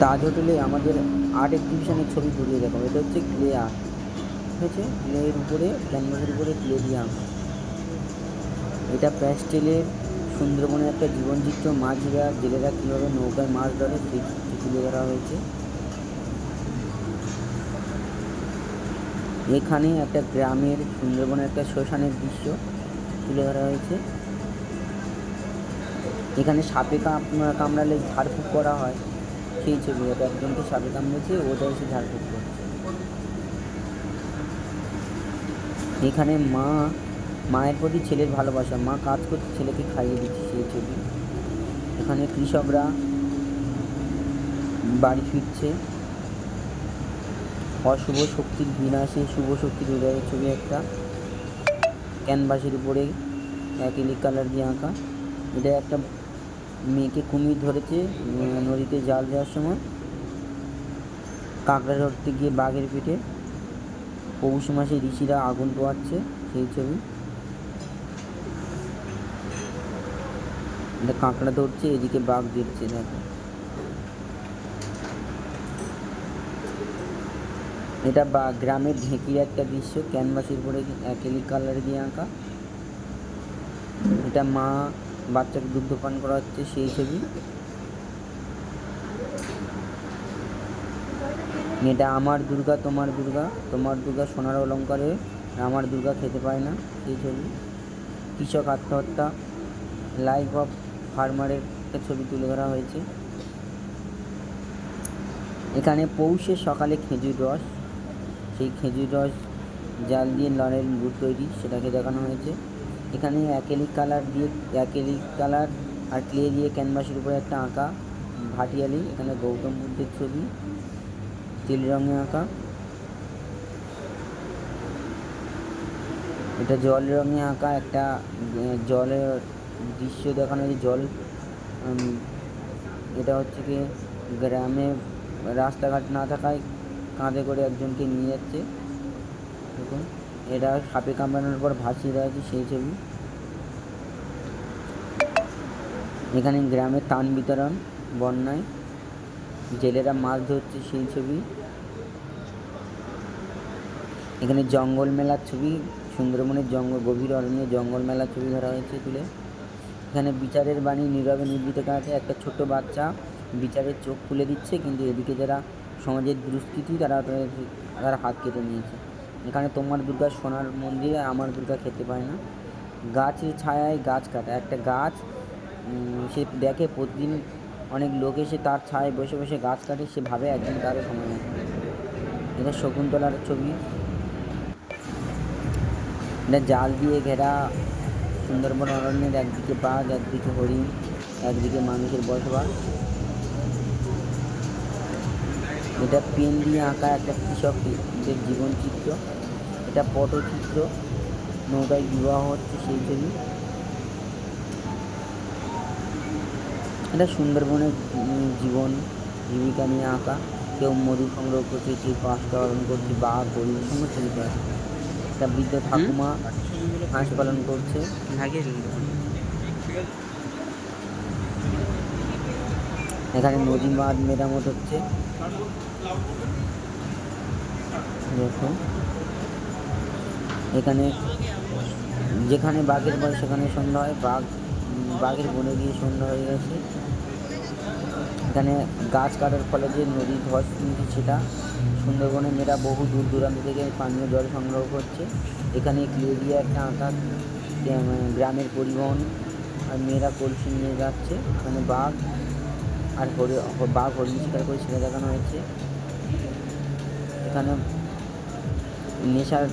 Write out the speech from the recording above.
তাজ হোটেলে আমাদের আর্ট এক্সিবিশনের ছবি ঘুরিয়ে দেখাবো। এটা হচ্ছে ক্লে আর্ট। ঠিক আছে? ক্লের উপরে, ক্যানভাসের উপরে ক্লে দিয়ে আঁকা এটা প্যাস্টেলের সুন্দরবনের একটা জীবনচিত্র মাঝিরা জেলেরা কীভাবে নৌকায় মাছ ধরে তুলে ধরা হয়েছে। এখানে একটা গ্রামের, সুন্দরবনের একটা শ্মশানের দৃশ্য তুলে ধরা হয়েছে। এখানে সাপে কাম- কামড়ালে ঝাড়ফুঁক করা হয়। ছবি এটা একজনকে সাপে কামড়েছে, ওটা এসে ঝাড়ফুঁক করছে এখানে মা, মায়ের প্রতি ছেলের ভালোবাসা, মা কাজ করছে ছেলেকে খাইয়ে দিচ্ছে সেই ছবি। এখানে কৃষকরা বাড়ি ফিরছে। অশুভ শক্তির বিনাশে, শুভ শক্তির উদয়ের ছবি একটা। ক্যানভাসের উপরে অ্যাক্রিলিক কালার দিয়ে আঁকা। এটা একটা মেয়েকে কুমির ধরেছে নদীতে জাল দেওয়ার সময়। কাঁকড়া ধরতে গিয়ে বাঘের পিঠে। পৌষ মাসে ঋষিরা আগুন পোয়াচ্ছে সেই ছবি। কাঁকড়া ধরছে, এদিকে বাঘ দেখছে, দেখো। এটা বা, গ্রামের ঢেঁকির একটা দৃশ্য, ক্যানভাসের উপরে অ্যাক্রিলিক কালার দিয়ে আঁকা। এটা মা বাচ্চাকে দুগ্ধ পান করা হচ্ছে সেই ছবি। এটা আমার দুর্গা, তোমার দুর্গা তোমার দুর্গা সোনার অলঙ্কারে আমার দুর্গা খেতে পায় না সেই ছবি। কৃষক আত্মহত্যা, লাইফ অফ ফার্মারের একটা ছবি তুলে ধরা হয়েছে। এখানে পৌষের সকালে খেজুর রস, সেই খেজুর রস জাল দিয়ে লড়ের গুড় তৈরি, সেটাকে দেখানো হয়েছে। এখানে অ্যাকেলিক কালার দিয়ে অ্যাকেলিক কালার আর ক্লে দিয়ে ক্যানভাসের উপরে একটা আঁকা, ভাটিয়ালি, এখানে গৌতম বুদ্ধের ছবি, তেল রঙে আঁকা। এটা জল রঙে আঁকা, একটা জলের দৃশ্য দেখানো যে জল এটা হচ্ছে কি গ্রামে রাস্তাঘাট না থাকায় কাঁধে করে একজনকে নিয়ে যাচ্ছে। দেখুন, এটা সাপে কামড়ানোর পর ভাসিয়ে দেওয়া হয়েছে সেই ছবি। এখানে গ্রামে তান বিতরণ, বন্যায়। জেলেরা মাছ ধরছে সেই ছবি। এখানে জঙ্গল মেলার ছবি, সুন্দরবনের জঙ্গল, গভীর অরণ্যে জঙ্গল মেলার ছবি ধরা হয়েছে তুলে। এখানে বিচারের বাণী নীরবে নির্বিত কাছে একটা ছোট বাচ্চা বিচারের চোখ খুলে দিচ্ছে, কিন্তু এদিকে যারা সমাজের দুষ্কৃতি, তারা তারা হাত কেটে নিয়েছে। এখানে তোমার দুর্গা সোনার মন্দিরে, আমার দুর্গা খেতে পায় না। গাছের ছায়ায় গাছ কাটা। একটা গাছ সে দেখে প্রতিদিন অনেক লোক এসে তার ছায়ায় বসে বসে গাছ কাটে সে ভাবে একদিন তারও সময় আসবে এটা শকুন্তলার ছবি। এটা জাল দিয়ে ঘেরা সুন্দরবন অরণ্যের একদিকে বাঘ, একদিকে হরিণ, একদিকে মানুষের বসবাস। এটা পেন দিয়ে আঁকা একটা কৃষকদের জীবনচিত্র। এটা পটচিত্র। নৌকায় বিবাহ হচ্ছে সেই ছবি। এটা সুন্দরবনের জীবন জীবিকা নিয়ে আঁকা। কেউ মধু সংগ্রহ করছে কেউ পাঁচটা পালন করছে বাঘ হরিণ সমস্ত কিছু আছে একটা বৃদ্ধ ঠাকুমা হাঁস পালন করছে। এখানে নদী বাঁধ মেরামত হচ্ছে। এখানে যেখানে বাঘের বয় সেখানে সন্ধ্যা হয় বাঘ বাঘের বনে গিয়ে সন্ধ্যা হয়ে গেছে। এখানে গাছ কাটার ফলে যে নদী ধস নিচ্ছে সেটা সুন্দরবনে মেয়েরা বহু দূর দূরান্ত থেকে পানীয় জল সংগ্রহ করছে। এখানে ক্লে দিয়ে একটা আঁকা গ্রামের পরিবহন, আর মেয়েরা কলসি নিয়ে যাচ্ছে। এখানে বাঘ আর হরি, বাঘ হরিণ শিকার করে সেটা দেখানো হয়েছে। এখানে নেশার